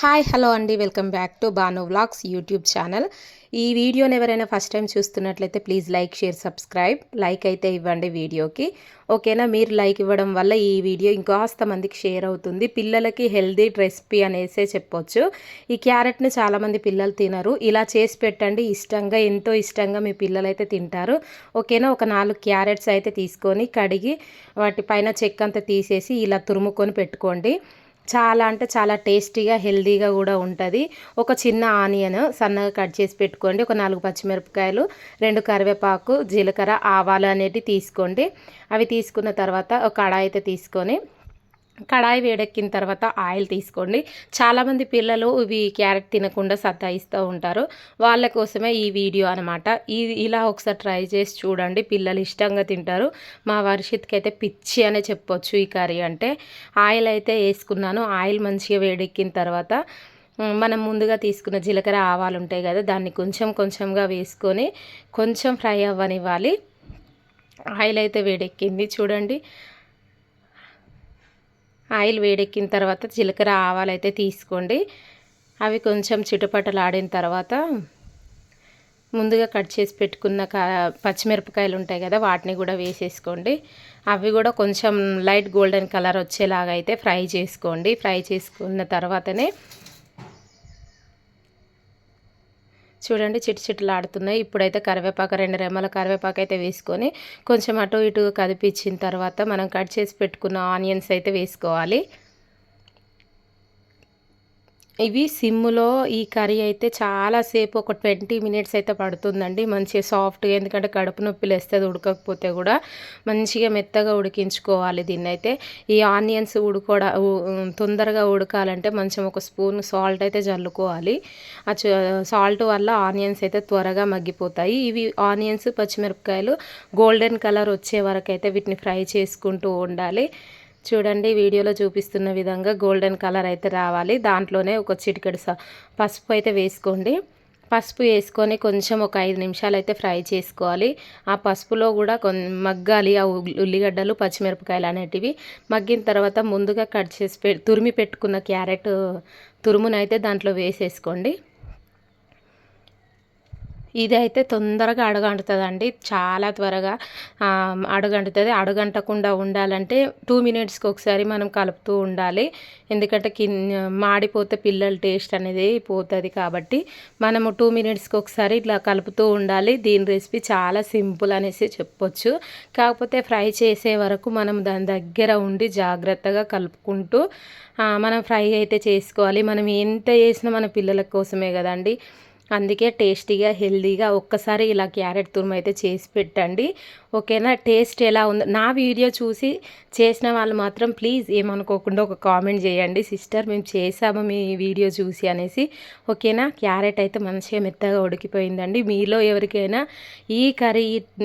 Hi hello అండి. Welcome back to Bhanu vlogs YouTube channel. ఈ వీడియోని ఎవరైనా ఫస్ట్ టైం చూస్తున్నట్లయితే please like share subscribe. Like అయితే ఇవ్వండి వీడియోకి. ఓకేనా? మీరు లైక్ ఇవ్వడం వల్ల ఈ వీడియో ఇంకాస్త మందికి షేర్ అవుతుంది. పిల్లలకి హెల్దీ రెసిపీ అనేసే చెప్పొచ్చు. ఈ క్యారెట్ని చాలామంది పిల్లలు తినరు. ఇలా చేసి పెట్టండి. ఇష్టంగా ఎంతో ఇష్టంగా మీ పిల్లలు అయితే తింటారు. ఓకేనా? ఒక నాలుగు క్యారెట్స్ అయితే తీసుకొని కడిగి వాటి పైన చెక్క అంతా తీసేసి ఇలా తురుముకొని పెట్టుకోండి. చాలా అంటే చాలా టేస్టీగా హెల్దీగా కూడా ఉంటుంది. ఒక చిన్న ఆనియన్ సన్నగా కట్ చేసి పెట్టుకోండి. ఒక నాలుగు పచ్చిమిరపకాయలు రెండు కరివేపాకు జీలకర్ర ఆవాలు అనేటివి తీసుకోండి. అవి తీసుకున్న తర్వాత ఒక కడాయి అయితే తీసుకొని కడాయి వేడెక్కిన తర్వాత ఆయిల్ తీసుకోండి. చాలామంది పిల్లలు ఇవి క్యారెట్ తినకుండా సతాయిస్తూ ఉంటారు. వాళ్ళ కోసమే ఈ వీడియో అనమాట ఇది ఇలా ఒకసారి ట్రై చేసి చూడండి. పిల్లలు ఇష్టంగా తింటారు. మా వర్షిత్కి అయితే పిచ్చి అనే చెప్పొచ్చు ఈ కర్రీ అంటే. ఆయిల్ అయితే వేసుకున్నాను. ఆయిల్ మంచిగా వేడెక్కిన తర్వాత మనం ముందుగా తీసుకున్న జీలకర్ర ఆవాలు ఉంటాయి కదా దాన్ని కొంచెం కొంచెంగా వేసుకొని కొంచెం ఫ్రై అవ్వనివ్వాలి. ఆయిల్ అయితే వేడెక్కింది. చూడండి. ఆయిల్ వేడెక్కిన తర్వాత జీలకర్ర ఆవాలు అయితే తీసుకోండి. అవి కొంచెం చిటపటలాడిన తర్వాత ముందుగా కట్ చేసి పెట్టుకున్న పచ్చిమిరపకాయలు ఉంటాయి కదా వాటిని కూడా వేసేసుకోండి. అవి కూడా కొంచెం లైట్ గోల్డెన్ కలర్ వచ్చేలాగా అయితే ఫ్రై చేసుకోండి. ఫ్రై చేసుకున్న తర్వాతనే చూడండి చిట్ చిట్లాడుతున్నాయి ఇప్పుడైతే కరివేపాకు రెండు రెమ్మల కరివేపాకు అయితే వేసుకొని కొంచెం అటు ఇటు కదిపించిన తర్వాత మనం కట్ చేసి పెట్టుకున్న ఆనియన్స్ అయితే వేసుకోవాలి. ఇవి సిమ్లో ఈ కర్రీ అయితే చాలాసేపు ఒక ట్వంటీ మినిట్స్ అయితే పడుతుందండి. మంచిగా సాఫ్ట్గా ఎందుకంటే కడుపు నొప్పి లేస్తుంది ఉడకకపోతే కూడా మంచిగా మెత్తగా ఉడికించుకోవాలి దీన్ని అయితే ఈ ఆనియన్స్ ఉడుకోడ తొందరగా ఉడకాలంటే మంచి ఒక స్పూన్ సాల్ట్ అయితే జల్లుకోవాలి ఆ సాల్ట్ వల్ల ఆనియన్స్ అయితే త్వరగా మగ్గిపోతాయి. ఇవి ఆనియన్స్ పచ్చిమిరపకాయలు గోల్డెన్ కలర్ వచ్చే వరకు అయితే వీటిని ఫ్రై చేసుకుంటూ ఉండాలి. చూడండి వీడియోలో చూపిస్తున్న విధంగా గోల్డెన్ కలర్ అయితే రావాలి. దాంట్లోనే ఒక చిటికెడు పసుపు అయితే వేసుకోండి. పసుపు వేసుకొని కొంచెం ఒక ఐదు నిమిషాలు అయితే ఫ్రై చేసుకోవాలి. ఆ పసుపులో కూడా కొన్ మగ్గాలి. ఆ ఉల్లిగడ్డలు పచ్చిమిరపకాయలు అనేటివి మగ్గిన తర్వాత ముందుగా కట్ చేసి పె తురిమి పెట్టుకున్న క్యారెట్ తురుమునైతే దాంట్లో వేసేసుకోండి. ఇది అయితే తొందరగా అడుగంటుతుందండి. చాలా త్వరగా అడుగంటుతుంది. అడుగంటకుండా ఉండాలంటే టూ మినిట్స్కి ఒకసారి మనం కలుపుతూ ఉండాలి. ఎందుకంటే కిన్ మాడిపోతే పిల్లల టేస్ట్ అనేది పోతుంది కాబట్టి మనము టూ మినిట్స్కి ఒకసారి ఇట్లా కలుపుతూ ఉండాలి. దీని రెసిపీ చాలా సింపుల్ అనేసి చెప్పొచ్చు. కాకపోతే ఫ్రై చేసే వరకు మనం దాని దగ్గర ఉండి జాగ్రత్తగా కలుపుకుంటూ మనం ఫ్రై అయితే చేసుకోవాలి. మనం ఎంత చేసినా మన పిల్లల కోసమే కదండి. అందుకే టేస్టీగా హెల్దీగా ఒక్కసారి ఇలా క్యారెట్ తురుము అయితే చేసి పెట్టండి. ఓకేనా? టేస్ట్ ఎలా ఉందో నా వీడియో చూసి చేసిన వాళ్ళు మాత్రం ప్లీజ్ ఏమనుకోకుండా ఒక కామెంట్ చేయండి. సిస్టర్ మేము చేసాము మీ వీడియో చూసి అనేసి. ఓకేనా? క్యారెట్ అయితే మంచిగా మెత్తగా ఉడికిపోయిందండి. మీలో ఎవరికైనా ఈ కర్రీ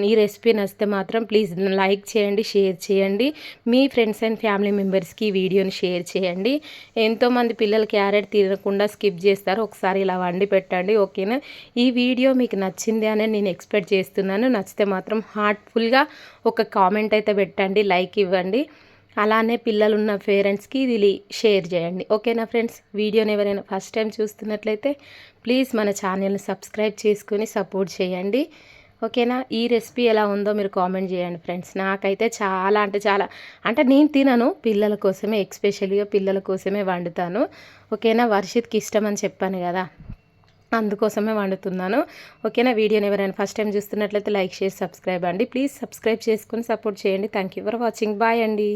ఈ రెసిపీ నచ్చితే మాత్రం ప్లీజ్ లైక్ చేయండి షేర్ చేయండి. మీ ఫ్రెండ్స్ అండ్ ఫ్యామిలీ మెంబర్స్కి ఈ వీడియోని షేర్ చేయండి. ఎంతోమంది పిల్లలు క్యారెట్ తినకుండా స్కిప్ చేస్తారు. ఒకసారి ఇలా వండి పెట్టండి. ఓకేనా? ఈ వీడియో మీకు నచ్చింది అని నేను ఎక్స్పెక్ట్ చేస్తున్నాను. నచ్చితే మాత్రం హార్ట్ఫుల్ హెల్ప్ఫుల్గా ఒక కామెంట్ అయితే పెట్టండి లైక్ ఇవ్వండి. అలానే పిల్లలు ఉన్న పేరెంట్స్కి ఇది షేర్ చేయండి. ఓకేనా ఫ్రెండ్స్? వీడియోని ఎవరైనా ఫస్ట్ టైం చూస్తున్నట్లయితే ప్లీజ్ మన ఛానల్ని సబ్స్క్రైబ్ చేసుకుని సపోర్ట్ చేయండి. ఓకేనా? ఈ రెసిపీ ఎలా ఉందో మీరు కామెంట్ చేయండి ఫ్రెండ్స్. నాకైతే చాలా అంటే చాలా అంటే నేను తినను పిల్లల కోసమే ఎక్స్పెషల్గా పిల్లల కోసమే వండుతాను. ఓకేనా? వర్షిత్కి ఇష్టం అని చెప్పాను కదా. అందుకోసమే వండుతున్నాను. ఓకేనా? వీడియోని ఎవరైనా ఫస్ట్ టైం చూస్తున్నట్లయితే లైక్ షేర్ సబ్స్క్రైబ్ అండి. ప్లీజ్ సబ్స్క్రైబ్ చేసుకుని సపోర్ట్ చేయండి. Thank you for watching bye అండి.